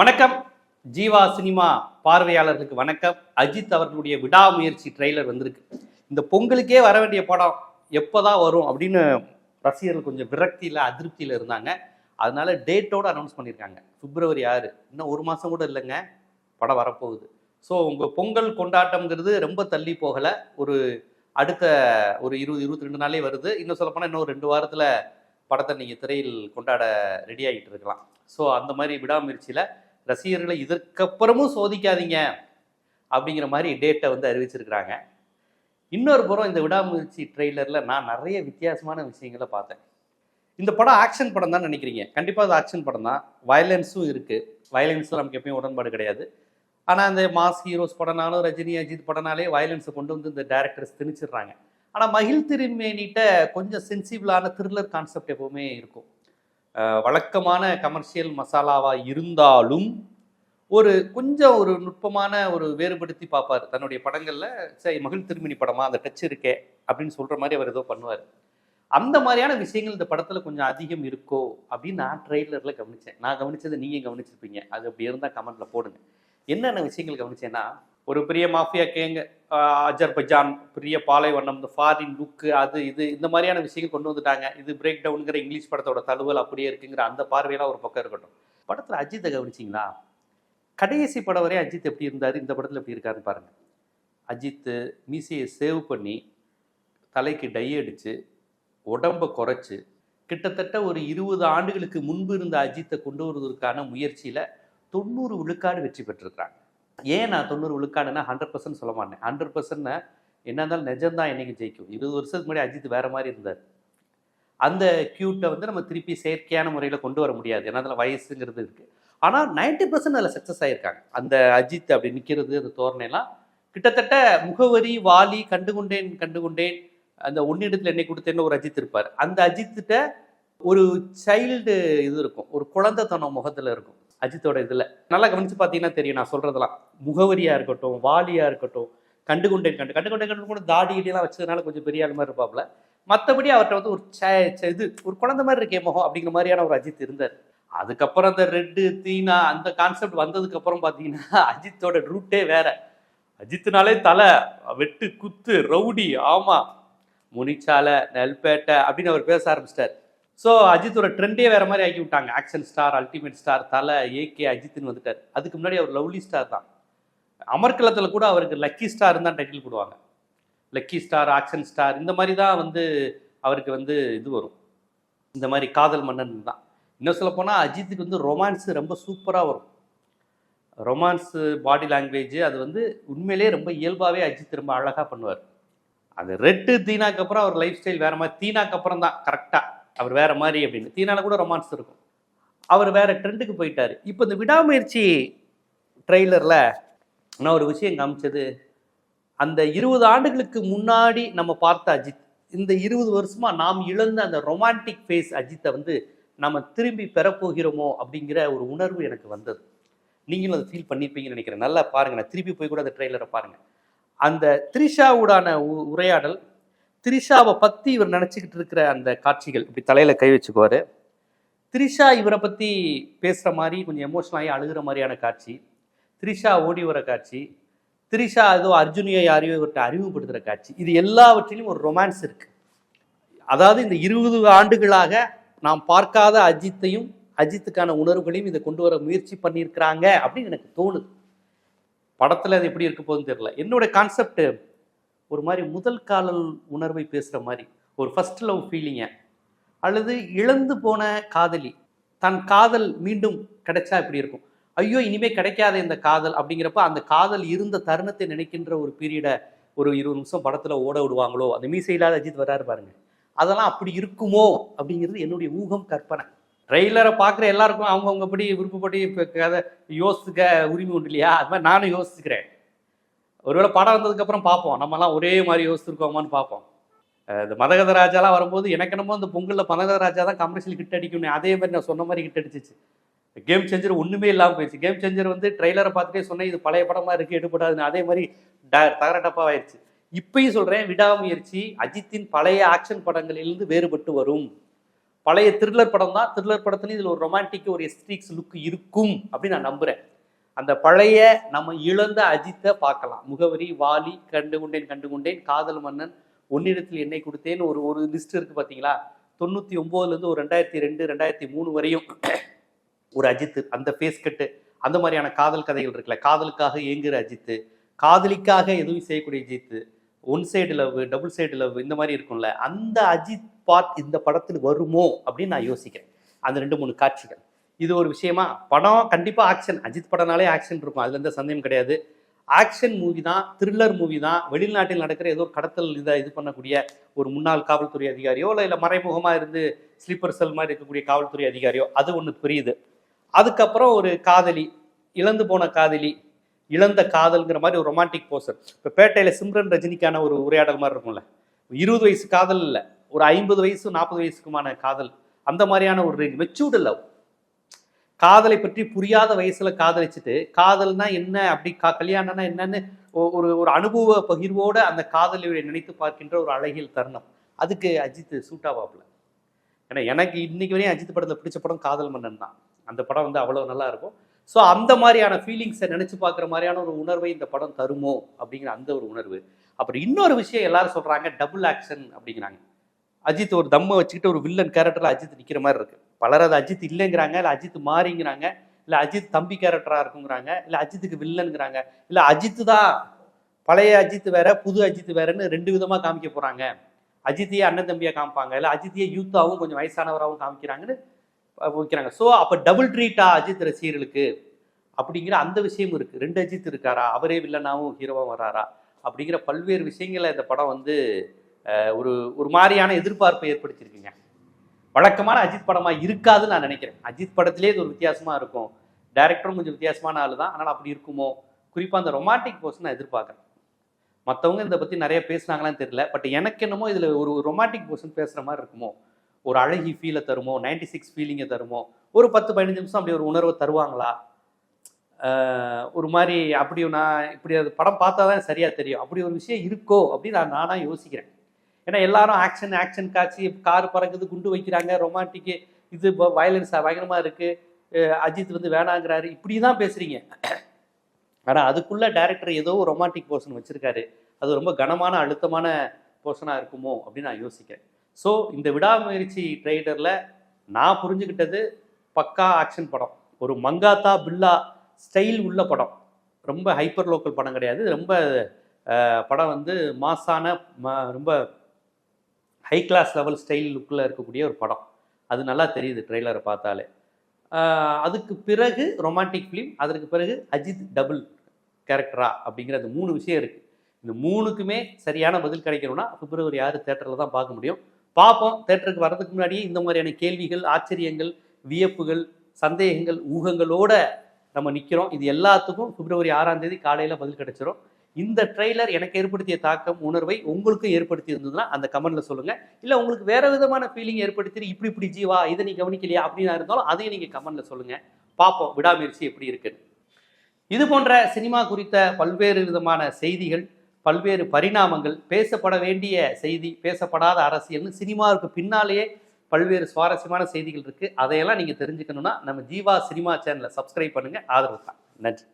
வணக்கம். ஜீவா சினிமா பார்வையாளர்களுக்கு வணக்கம். அஜித் அவர்களுடைய விடாமுயற்சி ட்ரெய்லர் வந்திருக்கு. இந்த பொங்கலுக்கே வர வேண்டிய படம் எப்போதான் வரும் அப்படின்னு ரசிகர்கள் கொஞ்சம் விரக்தியில் அதிருப்தியில் இருந்தாங்க. அதனால டேட்டோடு அனௌன்ஸ் பண்ணியிருக்காங்க. பிப்ரவரி ஆறு. இன்னும் ஒரு மாதம் கூட இல்லைங்க. படம் வரப்போகுது. ஸோ உங்கள் பொங்கல் கொண்டாட்டம்ங்கிறது ரொம்ப தள்ளி போகலை. ஒரு அடுத்த ஒரு இருபது இருபத்தி ரெண்டு நாளே வருது. இன்னும் சொல்லப்போனால் இன்னும் ஒரு ரெண்டு வாரத்தில் படத்தை நீங்கள் திரையில் கொண்டாட ரெடி ஆகிட்டு இருக்கலாம். ஸோ அந்த மாதிரி விடாமுயற்சியில் ரசிகர்களை இதற்கப்புறமும் சோதிக்காதீங்க அப்படிங்கிற மாதிரி டேட்டை வந்து அறிவிச்சிருக்கிறாங்க. இன்னொரு புறம் இந்த விடாமுயற்சி ட்ரெய்லரில் நான் நிறைய வித்தியாசமான விஷயங்களை பார்த்தேன். இந்த படம் ஆக்ஷன் படம் தான் நினைக்கிறீங்க. கண்டிப்பாக அது ஆக்ஷன் படம் தான். வயலன்ஸும் இருக்குது வயலன்ஸில் நமக்கு எப்பயும் உடன்பாடு கிடையாது. ஆனால் அந்த மாஸ் ஹீரோஸ் படம்னாலும் ரஜினி அஜித் படம்னாலே வயலன்ஸை கொண்டு வந்து இந்த டேரக்டர்ஸ் திணிச்சிடுறாங்க. ஆனால் மகிழ் திருமேனிட்ட கொஞ்சம் சென்சிபிளான த்ரில்லர் கான்செப்ட் எப்போவுமே இருக்கும். வழக்கமான கமர்ஷியல் மசாலாவாக இருந்தாலும் ஒரு கொஞ்சம் ஒரு நுட்பமான ஒரு வேறுபடுத்தி பார்ப்பார். தன்னுடைய படங்களில் சரி மகிழ் திருமணி படமா அந்த டச் இருக்கே அப்படின்னு சொல்கிற மாதிரி அவர் ஏதோ பண்ணுவார். அந்த மாதிரியான விஷயங்கள் இந்த படத்தில் கொஞ்சம் அதிகம் இருக்கோ அப்படின்னு நான் ட்ரெய்லரில் கவனித்தேன் நான் கவனித்ததை நீங்கள் கவனிச்சிருப்பீங்க. அது அப்படி இருந்தால் கமெண்ட்டில் போடுங்க. என்னென்ன விஷயங்கள் கவனிச்சேன்னா ஒரு பெரிய மாஃபியா கேங்க அஜர்பஜான் பெரிய பாலைவனம் இந்த ஃபாரின் லுக்கு அது இது இந்த மாதிரியான விஷயங்கள் கொண்டு வந்துட்டாங்க. இது பிரேக் டவுனுங்கிற இங்கிலீஷ் படத்தோட தழுவல் அப்படியே இருக்குங்கிற அந்த பார்வையெல்லாம் ஒரு பக்கம் இருக்கட்டும். படத்தில் அஜித்தை கவனிச்சிங்களா? கடைசி படம் வரை அஜித் எப்படி இருந்தார்? இந்த படத்தில் எப்படி இருக்காருன்னு பாருங்கள் அஜித்து மீசையை சேவ் பண்ணி தலைக்கு டை அடித்து உடம்பை குறைச்சி கிட்டத்தட்ட ஒரு இருபது ஆண்டுகளுக்கு முன்பு இருந்த அஜித்தை கொண்டு வருவதற்கான முயற்சியில் தொண்ணூறு விழுக்காடு வெற்றி பெற்றிருக்கிறாங்க. ஏன் நான் தொண்ணூறு விழுக்காடுன்னா ஹண்ட்ரட் பர்சன்ட் சொல்ல மாட்டேன். ஹண்ட்ரட் பர்சன்ட் என்ன இருந்தாலும் நிஜம்தான் என்னைக்கு ஜெயிக்கும். இருபது வருஷத்துக்கு முன்னாடி அஜித் வேற மாதிரி இருந்தார். அந்த கியூட்டை வந்து நம்ம திருப்பி செயற்கையான முறையில் கொண்டு வர முடியாது. ஏன்னா அதில் வயசுங்கிறது இருக்குது ஆனால் நைன்டி பர்சன்ட் அதில் சக்ஸஸ் ஆகியிருக்காங்க அந்த அஜித் அப்படி நிற்கிறது அந்த தோரணைலாம் கிட்டத்தட்ட முகவரி வாலி கண்டுகொண்டேன் கண்டுகொண்டேன் அந்த ஒன்னிடத்தில் என்னை கொடுத்தேன்னு ஒரு அஜித் இருப்பார். அந்த அஜித்திட்ட ஒரு சைல்டு இது இருக்கும். ஒரு குழந்தைத்தனம் முகத்தில் இருக்கும். அஜித்தோட இதில். நல்லா கவனிச்சு பார்த்தீங்கன்னா தெரியும் நான் சொல்கிறதெல்லாம் முகவரியாக இருக்கட்டும் வாலியாக இருக்கட்டும் கண்டுகொண்டேன் கண்டு கண்டுகொண்டேன் கண்டு கூட தாடி இடியெல்லாம் வச்சதுனால கொஞ்சம் பெரிய ஆள் மாதிரி இருப்பாப்புல மற்றபடி அவர்கிட்ட வந்து ஒரு ச- இது ஒரு குழந்தை மாதிரி இருக்கே முகம் அப்படிங்கிற மாதிரியான ஒரு அஜித் இருந்தார். அதுக்கப்புறம் அந்த ரெட்டு தீனா அந்த கான்செப்ட் வந்ததுக்கு அப்புறம் பார்த்தீங்கன்னா அஜித்தோட ரூட்டே வேற. அஜித்னாலே தலை வெட்டு குத்து ரவுடி ஆமா. முனிச்சாலை நெல்பேட்டை அப்படின்னு அவர் பேச ஆரம்பிச்சிட்டார். ஸோ அஜித்தோட ட்ரெண்டே வேற மாதிரி ஆக்கி விட்டாங்க action star ultimate star Thala AK அஜித்னு வந்துட்டார். அதுக்கு முன்னாடி அவர் லவ்லி ஸ்டார் தான். அமர்கலத்தில் கூட அவருக்கு லக்கி ஸ்டார் தான் டைட்டில் போடுவாங்க. லக்கி ஸ்டார் ஆக்ஷன் ஸ்டார் இந்த மாதிரி தான் வந்து அவருக்கு வந்து இது வரும். இந்த மாதிரி காதல் மன்னன் தான். இன்னும் சொல்ல போனால் அஜித்துக்கு வந்து ரொமான்ஸு ரொம்ப சூப்பராக வரும். ரொமான்ஸு பாடி லாங்குவேஜ் அது வந்து உண்மையிலேயே ரொம்ப இயல்பாகவே அஜித் ரொம்ப அழகாக பண்ணுவார். அது ரெட்டு தீனாக்கு அப்புறம் அவர் லைஃப் ஸ்டைல் வேற மாதிரி. தீனாக்கு அப்புறம் தான் கரெக்டாக அவர் வேற மாதிரி அப்படின்னு. தீனால கூட ரொமான்ஸ் இருக்கும். அவர் வேற ட்ரெண்டுக்கு போயிட்டார். இப்போ இந்த விடாமுயற்சி ட்ரெய்லரில் நான் ஒரு விஷயம் காமிச்சது. அந்த இருபது ஆண்டுகளுக்கு முன்னாடி நம்ம பார்த்த அஜித் இந்த இருபது வருஷமா நாம் இழந்த அந்த ரொமான்டிக் ஃபேஸ் அஜித்தை வந்து நம்ம திரும்பி பெறப்போகிறோமோ அப்படிங்கிற ஒரு உணர்வு எனக்கு வந்தது. நீங்களும் அதை ஃபீல் பண்ணியிருப்பீங்கன்னு நினைக்கிறேன். நல்லா பாருங்க. நான் திருப்பி போய் கூட அந்த ட்ரெய்லரை பாருங்க. அந்த த்ரிஷாவுடான உ- உரையாடல் த்ரிஷாவை பற்றி இவர் நினச்சிக்கிட்டு இருக்கிற அந்த காட்சிகள் இப்படி தலையில் கை வச்சுக்குவார். த்ரிஷா இவரை பற்றி பேசுகிற மாதிரி கொஞ்சம் எமோஷனாகி அழுகிற மாதிரியான காட்சி. த்ரிஷா ஓடி வர காட்சி. த்ரிஷா ஏதோ அர்ஜுனியை யாரையோ இவர்கிட்ட அறிமுகப்படுத்துகிற காட்சி. இது எல்லாவற்றிலும் ஒரு ரொமான்ஸ் இருக்குது அதாவது இந்த இருபது ஆண்டுகளாக நாம் பார்க்காத அஜித்தையும் அஜித்துக்கான உணர்வுகளையும் இதை கொண்டு வர முயற்சி பண்ணியிருக்கிறாங்க அப்படின்னு எனக்கு தோணுது. படத்தில் அது எப்படி இருக்க போகுதுன்னு தெரியல. என்னோட கான்செப்ட் ஒரு மாதிரி முதல் காதல் உணர்வை பேசுகிற மாதிரி ஒரு ஃபஸ்ட் லவ் ஃபீலிங்கை அல்லது இழந்து போன காதலி தன் காதல் மீண்டும் கிடைச்சா இப்படி இருக்கும்? ஐயோ இனிமே கிடைக்காத இந்த காதல் அப்படிங்கிறப்ப அந்த காதல் இருந்த தருணத்தை நினைக்கின்ற ஒரு பீரியடை ஒரு இருபது நிமிஷம் படத்தில் ஓட விடுவாங்களோ? அந்த மீசை இல்லாத அஜித் வராரு பாருங்க. அதெல்லாம் அப்படி இருக்குமோ? அப்படிங்கிறது என்னுடைய ஊகம் கற்பனை. ட்ரெய்லரை பார்க்குற எல்லாருக்கும் அவங்கவுங்கப்படி விருப்பப்படி இப்போ கதை யோசிக்க உரிமை உண்டு இல்லையா? அது மாதிரி நானும் யோசிச்சுக்கிறேன். ஒருவேளை படம் வந்ததுக்கப்புறம் பார்ப்போம். நம்மலாம் ஒரே மாதிரி யோசிச்சிருக்கோமான்னு பார்ப்போம். இந்த மதகத ராஜாலாம் வரும்போது எனக்கு என்னமோ அந்த பொங்கலில் மதகத ராஜா தான் கமர்ஷியல் ஹிட் அடிக்கணும் அதே மாதிரி நான் சொன்ன மாதிரி ஹிட் அடிச்சிச்சு. கேம் சேஞ்சர் ஒன்றுமே இல்லாமல் போயிடுச்சு கேம் சேஞ்சர் வந்து ட்ரெய்லரை பார்த்துட்டே சொன்னேன் இது பழைய படமாக இருக்குது எடுபடாதுன்னு. அதே மாதிரி ட தகர டப்பாவாயிருச்சு. இப்பயும் சொல்கிறேன் விடாமுயற்சி அஜித்தின் பழைய ஆக்ஷன் படங்களிலிருந்து வேறுபட்டு வரும். பழைய த்ரில்லர் படம் தான் த்ரில்லர் படத்துலையும் இதில் ஒரு ரொமான்டிக் ஒரு எஸ்டிக்ஸ் லுக் இருக்கும் அப்படின்னு நான் நம்புகிறேன் அந்த பழைய நம்ம இழந்த அஜித்தை பார்க்கலாம். முகவரி வாலி கண்டு கொண்டேன் கண்டு கொண்டேன் காதல் மன்னன் ஒன்னிடத்தில் என்னை கொடுத்தேன்னு ஒரு ஒரு லிஸ்ட் இருக்குது பார்த்தீங்களா? தொண்ணூற்றி ஒம்போதுலேருந்து ஒரு ரெண்டாயிரத்தி ரெண்டு ரெண்டாயிரத்தி மூணு வரையும் ஒரு அஜித்து அந்த ஃபேஸ் கட்டு அந்த மாதிரியான காதல் கதைகள் இருக்குல்ல. காதலுக்காக இயங்குகிற அஜித்து காதலிக்காக எதுவும் செய்யக்கூடிய Ajith one side love double side love இந்த மாதிரி இருக்கும்ல. அந்த அஜித் பார்ட் இந்த படத்தில் வருமோ அப்படின்னு நான் யோசிக்கிறேன். அந்த ரெண்டு மூணு காட்சிகள். இது ஒரு விஷயமா? படம் கண்டிப்பாக ஆக்ஷன் அஜித் படம்னாலே ஆக்ஷன் இருக்கும். அதில் எந்த சந்தேகம் கிடையாது. ஆக்ஷன் மூவி தான் த்ரில்லர் மூவி தான் வெளிநாட்டில் நடக்கிற ஏதோ ஒரு கடத்தல் இதை இது பண்ணக்கூடிய ஒரு முன்னாள் காவல்துறை அதிகாரியோ இல்லை இல்லை மறைமுகமாக இருந்து ஸ்லீப்பர் செல் மாதிரி இருக்கக்கூடிய காவல்துறை அதிகாரியோ அது ஒன்று புரியுது. அதுக்கப்புறம் ஒரு காதலி இழந்து போன காதலி இழந்த காதல்ங்கிற மாதிரி ஒரு ரொமான்டிக் போஸ்டர் இப்போ பேட்டையில் சிம்ரன் ரஜினிக்கான ஒரு உரையாடல் மாதிரி இருக்கும்ல. இருபது வயசு காதல் இல்லை ஒரு ஐம்பது வயசு நாற்பது வயசுக்குமான காதல் அந்த மாதிரியான ஒரு மெச்சூர்டு லவ் காதலை பற்றி புரியாத வயசுல காதலிச்சுட்டு காதல்னா என்ன? அப்படி கா கல்யாணம்னா என்னன்னு ஒரு ஒரு அனுபவ பகிர்வோட அந்த காதலை நினைத்து பார்க்கின்ற ஒரு அழகியல் தருணம். அதுக்கு அஜித் சூட் ஏன்னா எனக்கு இன்னைக்கு வரையும் அஜித் படத்தில் பிடிச்ச படம் காதல் மன்னன் தான். அந்த படம் வந்து அவ்வளோ நல்லா இருக்கும். ஸோ அந்த மாதிரியான ஃபீலிங்ஸை நினச்சி பார்க்குற மாதிரியான ஒரு உணர்வை இந்த படம் தருமோ? அப்படிங்கிற அந்த ஒரு உணர்வு. அப்புறம் இன்னொரு விஷயம் எல்லாரும் சொல்கிறாங்க டபுள் ஆக்ஷன் அப்படிங்கிறாங்க. அஜித் ஒரு தம்மை வச்சுக்கிட்டு ஒரு வில்லன் கேரக்டரில் அஜித் நிற்கிற மாதிரி இருக்குது பலர் அது அஜித் இல்லைங்கிறாங்க இல்லை அஜித் மாறிங்கிறாங்க இல்லை அஜித் தம்பி கேரக்டராக இருக்குங்கிறாங்க இல்லை அஜித்துக்கு வில்லனுங்கிறாங்க இல்லை அஜித்து தான் பழைய அஜித் வேற புது அஜித் வேறன்னு ரெண்டு விதமாக காமிக்க போகிறாங்க அஜித்தையே அண்ணன் தம்பியாக காமிப்பாங்க இல்லை அஜித்தையே யூத்தாகவும் கொஞ்சம் வயசானவராகவும் காமிக்கிறாங்கன்னு வைக்கிறாங்க. ஸோ அப்போ டபுள் ட்ரீட்டா அஜித் ரசிகர்களுக்கு அப்படிங்கிற அந்த விஷயம் இருக்குது ரெண்டு அஜித் இருக்காரா? அவரே வில்லனாகவும் ஹீரோவாக வராரா? அப்படிங்கிற பல்வேறு விஷயங்களை இந்த படம் வந்து ஒரு ஒரு மாதிரியான எதிர்பார்ப்பை ஏற்படுத்தியிருக்குங்க. வழக்கமான அஜித் படமாக இருக்காதுன்னு நான் நினைக்கிறேன். அஜித் படத்திலே இது ஒரு வித்தியாசமாக இருக்கும். டேரக்டரும் கொஞ்சம் வித்தியாசமான ஆள் தான். ஆனால் அப்படி இருக்குமோ? குறிப்பாக அந்த ரொமான்டிக் போர்ஷன் நான் எதிர்பார்க்குறேன் மற்றவங்க இதை பற்றி நிறைய பேசுனாங்களான்னு தெரியல. பட் எனக்கு என்னமோ இதில் ஒரு ரொமான்டிக் போர்ஷன் பேசுகிற மாதிரி இருக்குமோ? ஒரு அழகி ஃபீலை தருமோ? 96 சிக்ஸ் ஃபீலிங்கை தருமோ? ஒரு பத்து பதினஞ்சு நிமிஷம் அப்படி ஒரு உணர்வை தருவாங்களா? ஒரு மாதிரி அப்படி நான் இப்படி அது படம் பார்த்தா தான் சரியாக தெரியும். அப்படி ஒரு விஷயம் இருக்கோ அப்படின்னு நான் நானாக யோசிக்கிறேன். ஏன்னா எல்லாரும் ஆக்ஷன் ஆக்ஷன் காட்சி கார் பறக்குது குண்டு வைக்கிறாங்க ரொமான்டிக்கு இது வயலன்ஸ் பயங்கரமாக இருக்குது அஜித் வந்து வேணாங்கிறாரு. இப்படி தான் பேசுகிறீங்க ஆனால் அதுக்குள்ளே டேரக்டர் ஏதோ ஒரு ரொமான்டிக் போர்ஷன் வச்சுருக்காரு. அது ரொம்ப கனமான அழுத்தமான போர்ஷனாக இருக்குமோ அப்படின்னு நான் யோசிக்கிறேன். ஸோ இந்த விடாமுயற்சி ட்ரெய்லரில் நான் புரிஞ்சுக்கிட்டது பக்கா ஆக்ஷன் படம். ஒரு மங்காத்தா பில்லா ஸ்டைல் உள்ள படம். ரொம்ப ஹைப்பர் லோக்கல் படம் கிடையாது. ரொம்ப படம் வந்து மாசான ம- ரொம்ப ஹை கிளாஸ் லெவல் ஸ்டைல் லுக்கில் இருக்கக்கூடிய ஒரு படம். அது நல்லா தெரியுது ட்ரெய்லரை பார்த்தாலே. அதுக்கு பிறகு ரொமான்டிக் ஃபிலிம் அதற்கு பிறகு அஜித் டபுள் கேரக்டரா அப்படிங்கிற அந்த மூணு விஷயம் இருக்குது இந்த மூணுக்குமே சரியான பதில் கிடைக்கணும்னா பிப்ரவரி ஆறு தேட்டரில் தான் பார்க்க முடியும். பார்ப்போம். தேட்டருக்கு வர்றதுக்கு முன்னாடியே இந்த மாதிரியான கேள்விகள் ஆச்சரியங்கள் வியப்புகள் சந்தேகங்கள் ஊகங்களோட நம்ம நிற்கிறோம் இது எல்லாத்துக்கும் பிப்ரவரி ஆறாம் தேதி காலையில் பதில் கிடைச்சிரும். இந்த ட்ரெய்லர் எனக்கு ஏற்படுத்திய தாக்கம் உணர்வை உங்களுக்கும் ஏற்படுத்தி இருந்ததுன்னா அந்த கமெண்ட்ல சொல்லுங்க. இல்ல உங்களுக்கு வேற விதமான ஃபீலிங் ஏற்படுத்தி இப்படி இப்படி ஜீவா இதை நீ கவனிக்கலையா அப்படின்னா இருந்தாலும் அதையும் நீங்க கமெண்ட்ல சொல்லுங்க. பார்ப்போம். விடாமுயற்சி எப்படி இருக்குன்னு. இது போன்ற சினிமா குறித்த பல்வேறு விதமான செய்திகள் பல்வேறு பரிணாமங்கள் பேசப்பட வேண்டிய செய்தி பேசப்படாத அரசியல்னு சினிமாவுக்கு பின்னாலேயே பல்வேறு சுவாரஸ்யமான செய்திகள் இருக்கு. அதையெல்லாம் நீங்க தெரிஞ்சுக்கணும்னா நம்ம ஜீவா சினிமா சேனலை சப்ஸ்கிரைப் பண்ணுங்க. ஆதரவு தான். நன்றி.